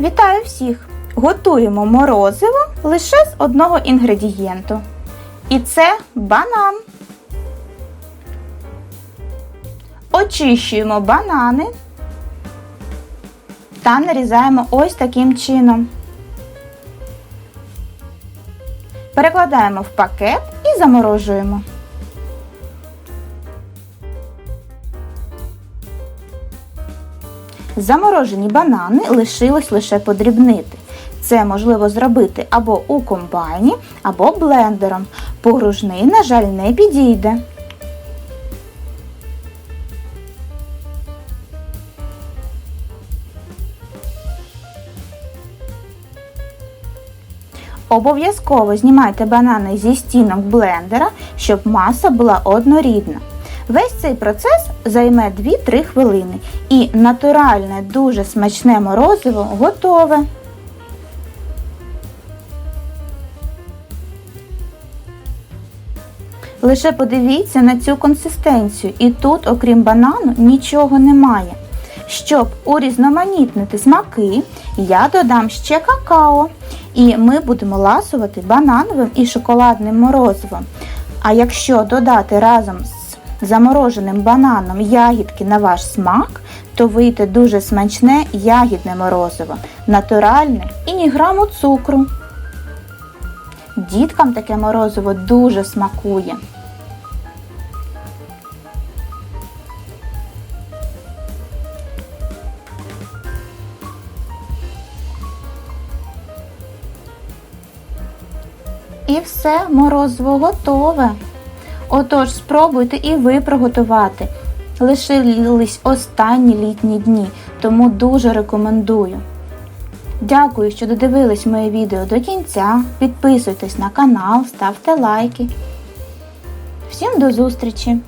Вітаю всіх! Готуємо морозиво лише з одного інгредієнту. І це банан. Очищуємо банани та нарізаємо ось таким чином. Перекладаємо в пакет і заморожуємо. Заморожені банани лишилось лише подрібнити. Це можливо зробити або у комбайні, або блендером. Погружний, на жаль, не підійде. Обов'язково знімайте банани зі стінок блендера, щоб маса була однорідна. Весь цей процес займе 2-3 хвилини і натуральне, дуже смачне морозиво готове. Лише подивіться на цю консистенцію, і тут, окрім банану, нічого немає. Щоб урізноманітнити смаки, я додам ще какао, і ми будемо ласувати банановим і шоколадним морозивом. А якщо додати разом з замороженим бананом ягідки на ваш смак, то вийде дуже смачне ягідне морозиво, натуральне і ні граму цукру. Діткам таке морозиво дуже смакує. І все, морозиво готове. Отож, спробуйте і ви приготувати. Лишились останні літні дні, тому дуже рекомендую. Дякую, що додивились моє відео до кінця. Підписуйтесь на канал, ставте лайки. Всім до зустрічі!